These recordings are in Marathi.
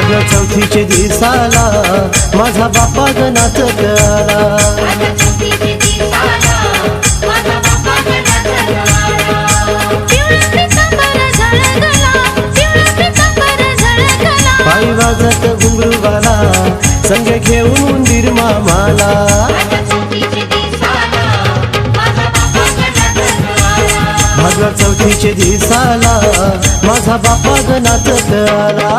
भाग चौथीचे दिसाला माझा बापा गणात आला माझ्या. पायी वाजत घुंगरूवाला संग घेऊन माझ्या चौथीचे दिसाला माझा चौथीचे दिसाला माझा बापा गणात आला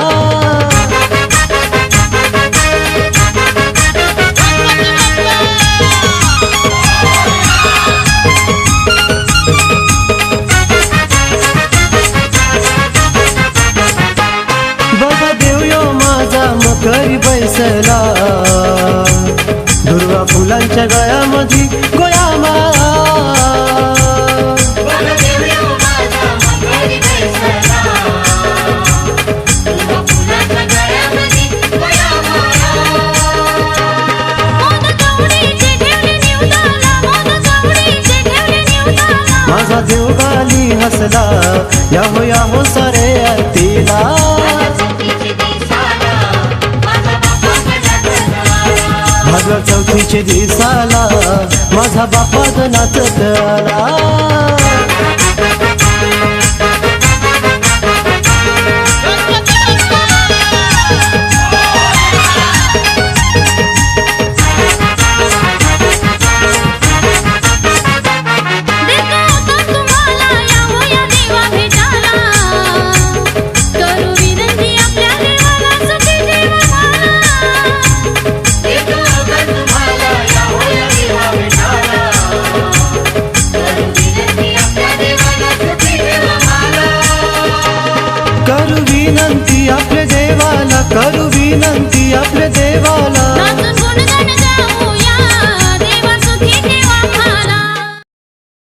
मकरी बैसला. दुर्वा फुलांच्या गळ्यामध्ये गोया माझा मकरी बैसला. तुझ्या फुलाच्या गळ्यामध्ये गोया माळा. मोद भाग दिसाला माझा बापा गणात आला